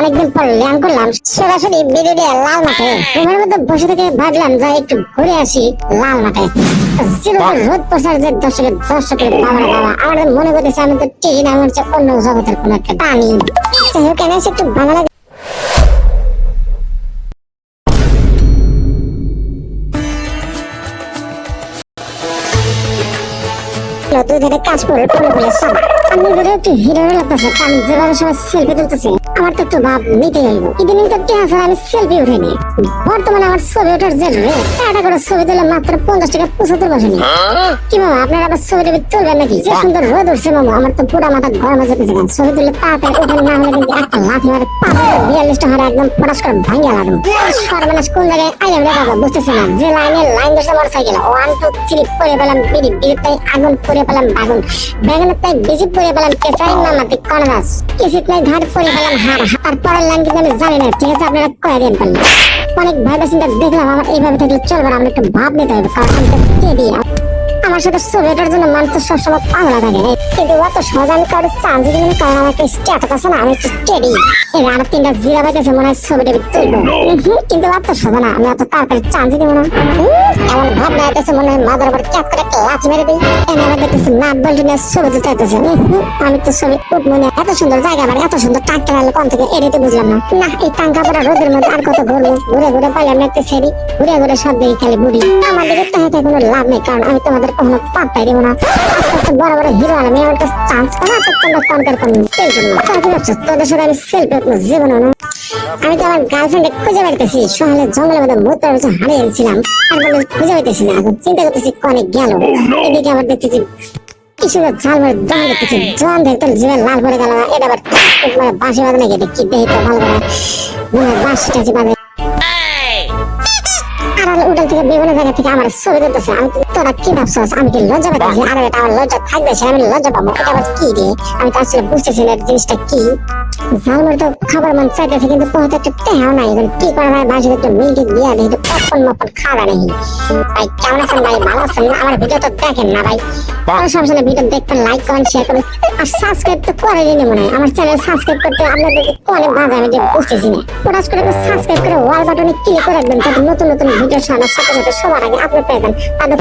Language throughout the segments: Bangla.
অনেকদিন পর ল্যান্ড করলাম সরাসরি বেরিয়ে লাল মাঠে। ঘুমের মধ্যে বসে থেকে ভাবলাম যাই একটু ঘুরে আসি লাল মাঠে। রোদ প্রসার যে দর্শকের দর্শকের বাবার বাবা আমাদের মনে করতেছে আমি তো টিভি নাম হচ্ছে অন্য জগতের কোন একটা প্রাণী। যাই হোক একটু ধারে কাজ করে পড়ে সব আমি একটু হিরো লাগতেছে আমি যেভাবে সবাই সেলফি তুলতেছি আমার তো একটু ভাব নিতে হইব। ইদানিং তো টিয়া আমি সেলফি উঠাইনি। বর্তমানে আমার ছবি ওঠার যে রেট একটা করে ছবি তুলে মাত্র পঞ্চাশ টাকা পঁচাত্তর বসেনি কি মামা আপনারা আবার ছবি টবি তুলবেন নাকি? যে সুন্দর রোদ উঠছে মামা আমার তো পুরা মাথা গরম হয়ে যেতেছে কেন ছবি তুলে তাড়াতাড়ি উঠে না হলে কিন্তু একটা লাথি মারে পাঁচ বিয়াল্লিশটা হারে একদম ফটাস করে ভাঙিয়ে লাগল সর্বনাশ কোন জায়গায় আইলাম রে বাবা বুঝতেছি না? যে লাইনে লাইন ধরছে motorcycle one two three পরে পেলাম বিড়ি বিড়ি তাই আগুন পরে পেলাম বাগুন। বেগুনের তাই বেশি পরে পেলাম কেসাই মামাতে কনরাস কিসিত নাই ঘাট পরে পেলাম হাতার পরের লাইন কিন্তু আমি জানি না, ঠিক আছে? আপনারা অনেক ভাইবা চিন্তা দেখলাম আমার এইভাবে থাকলে চলবে না, আমরা একটু ভাব নিতে হবে, কারণ আমি তো টেডি আমার সাথে ছবিটার জন্য মানুষ তো সবসময় পাগলা থাকে কিন্তু অত সহজ আমি কারোর চান্স দিই না কারণ আমার একটা স্ট্যাটাস আছে না আমি একটু টেডি এই আর তিনটা জিরা পাইতেছে মনে হয় ছবিটা তুলবো কিন্তু অত সোজা না আমি অত তাড়াতাড়ি চান্স দিব না। এমন ভাব না আইতেছে মনে হয় মাদার উপর ক্যাপ করে একটা লাথি মেরে দিই। এনে আবার দেখতেছি নাট বল্টি নিয়ে ছবি তুলতে আইতেছে আমি তো ছবি উঠবো না। এত সুন্দর জায়গা আমার এত সুন্দর টাঙ্কা লাগল কোন থেকে এড়িতে বুঝলাম না। না এই টাঙ্কা পড়া রোদের মধ্যে আর কত ঘুরবো? ঘুরে ঘুরে পাইলাম না একটা সেরি ঘুরে ঘুরে সব দেখি খালি বুড়ি। আমার দিকে তাহাতে কোনো লাভ নেই কারণ আমি তোমাদের কখনো পাত্তাই দেবো না। আস্তে আস্তে বড় বড় হিরো আলাম আমার একটা চান্স পাবো তো তোমরা কনকার করব সেলফি করব তোরা কি ভাবছ? তোদের সাথে আমি সেলফি করব জীবনে? না আমি তো আমার গার্লফ্রেন্ডে খুঁজে বেড়াতেছি সকালে জঙ্গলের মধ্যে মুখ পেয়ে হারিয়ে গেছিলাম তারপরে খুঁজে পাইতেছি না। এখন চিন্তা করতেছি কনে গেল। এদিকে আবার দেখতেছি কি সুন্দর ঝাল মারে দম দেখতেছি। জন দেখতে জীবন লাল পড়ে গেল। এটা আবার মানে বাঁশি বাজে নাকি? এটা কি দেখতে ভালো করে মনে হয় বাঁশি টাছি বাজে। আর উডাল থেকে বিভিন্ন জায়গা থেকে আমার ছবি তুলতেছে। আমি তোরা কি ভাবছস? আমি কি লজ্জা পাচ্ছি আর এটা আমার লজ্জা থাকবে সে আমি লজ্জা পাবো। এটা আবার কি রে? আমি তো আসলে বুঝতেছি না জিনিসটা কি। ঝালমুড়ি তো খাবার মন চাইতেছে, কিন্তু পোহাতে একটা টেহাও নাই। এখন কি করা যায়? বাসে একটু মিল্কি দিয়ে দেখি পপকর্ন মপন খাওয়া নেই ভাই, কেমন আছেন ভাই? ভালো আছেন না? আমার ভিডিও তো দেখেন না ভাই। ভিডিও লাইক কমেন্ট শেয়ার করবেন আর সাবস্ক্রাইব তো করে মনে হয়। আমার চ্যানেল সাবস্ক্রাইব করতে আপনাদের বাজে, আমি বুঝতেছি না। করে সাবস্ক্রাইব করে ওয়াল বাটনে ক্লিক করে রাখবেন, যাতে নতুন নতুন ভিডিও সারানোর সাথে সাথে সবার আগে পেয়ে যান। তাদের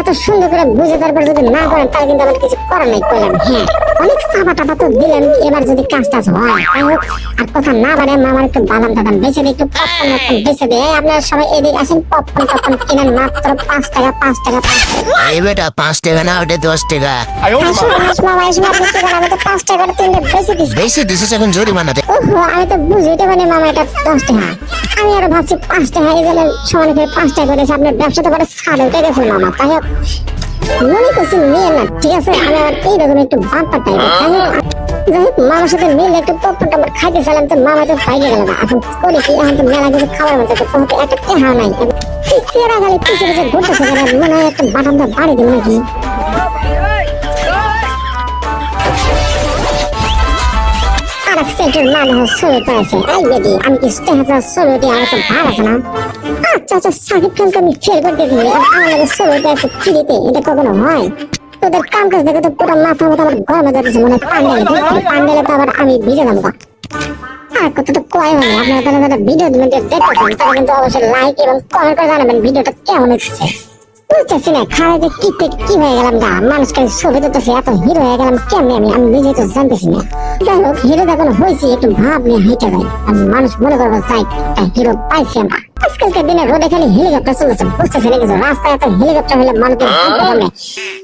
এত সুন্দর করে বুঝে তারপর যদি না করেন, তাহলে কিন্তু আমার কিছু করার নাই, কইলাম হ্যাঁ। অনেক চাপা টাপা তো দিলেন, এবার যদি কাজ টাজ হয় তাই হোক আর কথা না বাড়ে আমার একটু বাদাম টাদাম বেছে দিই একটু পপকর্ন বেছে দিই আপনারা সবাই এদিকে আসেন পপকর্ন টপকর্ন কিনেন মাত্র পাঁচ টাকা পাঁচ টাকা পাঁচ টাকা। এই বেটা পাঁচ টাকা না ওটা দশ টাকা। আসুন আসুন মামা এসে আপনি কি করেন? আমি তো পাঁচ টাকা করে তিনটে বেশি দিছিস এখন জরিমানাতে আমি তো বুঝতে পারি মামা এটা দশ টাকা। আমি আরও ভাবছি পাঁচ টাকা এই জন্য সমান করে পাঁচ টাকা করেছে আপনার ব্যবসা তো করে ছাড় উঠে গেছে মামা তাই হোক। মনে করছি নিয়ে না ঠিক আছে? আমি এইরকম একটু বাম্পার টাইপের মামার সাথে মিলে একটু পপকর্ন টপকর্ন খাইতে চাইলাম তো মামা তো পাইকে গেল না। এখন করি কি, এখন তো মেলা কিছু খাবার মতো তো পথে একটা টেহা নাই। চেরা গালি পিছিয়ে পিছিয়ে ঘুরতেছে মনে হয় একটা বাটাম তো বাড়ি দিব নাকি? আর এক সেন্টের মানে হচ্ছে ছবি পড়েছে। এই বেদি আমি কি স্টে হাজার দিয়ে আমার তো ভাব আছে না? আচ্ছা আচ্ছা সাকিব খানকে আমি ফেল করে দিয়েছি আর আমার ছবি পড়েছে ফ্রিতে এটা কখনো হয়? তোদের কাম কাজ দেখে তো পুরো মাথা মতো আমার গরমে যাচ্ছে, মনে হয় পান্ডালে পান্ডালে তো আবার আমি ভিজে যাব হয়ে হয়ে মানুষ মনে করব হিরো পাইছি আমরা। আজকালকার দিনে রোডে খালি হেলিকপ্টার চলেছে বুঝতেছি না কিছু। রাস্তায় এত হেলিকপ্টার হলে মানুষের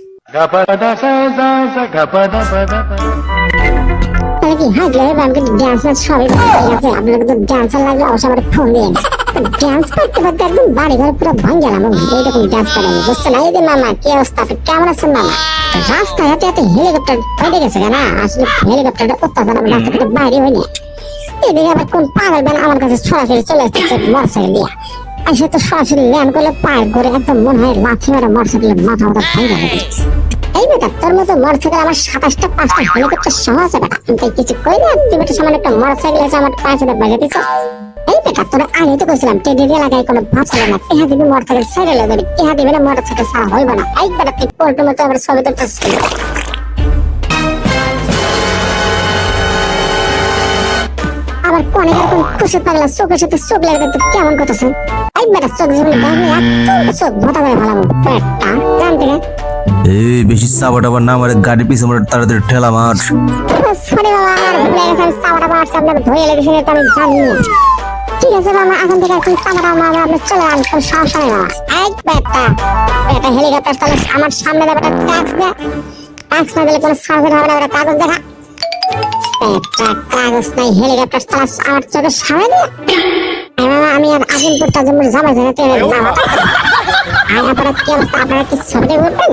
দিন ড্যান্স করতে করতে একদম বাড়ি হয়ে আসলে হেলিকপ্টারটা অত্যাচার মোটরসাইকেল করে মনে হয় লাথি মেরে মোটরসাইকেলের মাথা মাথা বেটা তোর মতো মোটরসাইকেল আমার সাতাশটা, পাঁচটা হেলিকপ্টার সহ আছে বেটা। আমি কিছু করি না তুই বেটা সামান্য একটা মোটরসাইকেল আছে আমার পাঁচ হাজার বাজে দিচ্ছ এই বেটা, তোরা আগে তো কইছিলাম টেডের এলাকায় কোনো ভাব না। টেহা দিবি মোটরসাইকেল সাইডে লে দেবে টেহা দিবি না মোটরসাইকেল ছাড়া হইব না। এই বেটা, তুই পোল্ট্র মতো আবার ছবি কেন? আবার কোন অনেক খুশি পাগলা চোখের সাথে চোখ লাগে তো কেমন করতেছে? এই বেটা, চোখ যেমন একদম চোখ ভোতা করে ভালো পেটটা, জানতে এই বেশি চাপা টাপা না মারে গাড়ি পিছে মারে তাড়াতাড়ি ঠেলা মার সরি বাবা আমার ভুলে গেছে আমি মারছি আপনাকে ধুয়ে লেগেছে এটা আমি জানি। ঠিক আছে বাবা, এখন থেকে আপনি সাবাটা মারবে আপনি চলে যান, কোনো সমস্যা নেই বাবা। এই বেটা বেটা হেলিকপ্টার তাহলে আমার সামনে দেবে একটা ট্যাক্স দে। ট্যাক্স না দিলে কোনো সার্জারি হবে না বেটা, কাগজ দেখা। একটা কাগজ নাই, হেলিকপ্টার চালা আমার চোখের সামনে আমি আর আজিমপুর টাজিমপুর যাব জানে তো বাবা। আজ আপনারা কি অবস্থা? আপনারা কি ছবিটা উঠবেন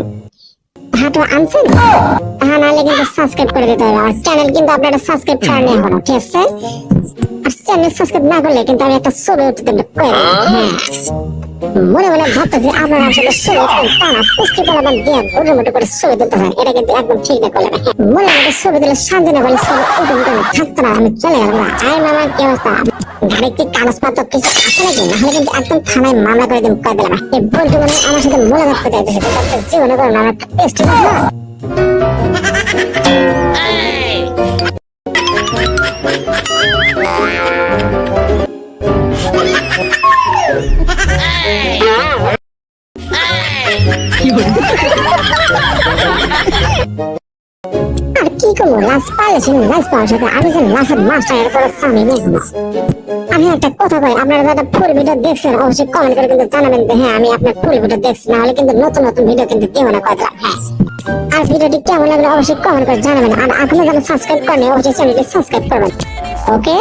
হাঁটু আনছেন? তাহা নাহলে কিন্তু সাবস্ক্রাইব করে দিতে হবে। আর চ্যানেল কিন্তু আপনারা সাবস্ক্রাইব করেন হবে ঠিক আছে? আর চ্যানেল সাবস্ক্রাইব না করলে কিন্তু আমি একটা ছবি উঠতে করে হ্যাঁ। মনে মনে ভাবতেছি আপনারা আসলে ছবি উঠবেন তা না। পুষ্টি পালাবার দিয়ে মোটো মোটো করে ছবি তুলতেছেন এটা কিন্তু একদম ঠিক না করলে হ্যাঁ, মনে মনে ছবি দিলে শান্তি না বলে ছবি উঠে উঠে থাকতো না আমি চলে গেলাম। আয় মামা কি অবস্থা? গাড়ি কি কাগজপত্র কিছু আছে নাকি? নাহলে কিন্তু একদম থানায় মামলা করে দিন করে দিলাম। এই বলটু মানে আমার সাথে মোলাঘাত করতে চাইতেছে তো জীবনে করে না আমার একটা টেস্ট না। কি লাশ পাইলে শুনুন লাশ পাওয়ার সাথে আমি যে লাশের মাস্টারের করে স্বামী দেখব। আমি একটা কথা কই, আপনারা যারা ফুল ভিডিও দেখছেন, অবশ্যই কমেন্ট করে কিন্তু জানাবেন যে হ্যাঁ আমি আপনার ফুল ভিডিও দেখছি, না হলে কিন্তু নতুন নতুন ভিডিও কিন্তু দেবো না কথা হ্যাঁ। আর ভিডিওটি কেমন লাগল অবশ্যই কমেন্ট করে জানাবেন। আর এখনও যারা সাবস্ক্রাইব করেন অবশ্যই চ্যানেলটি সাবস্ক্রাইব করবেন। ওকে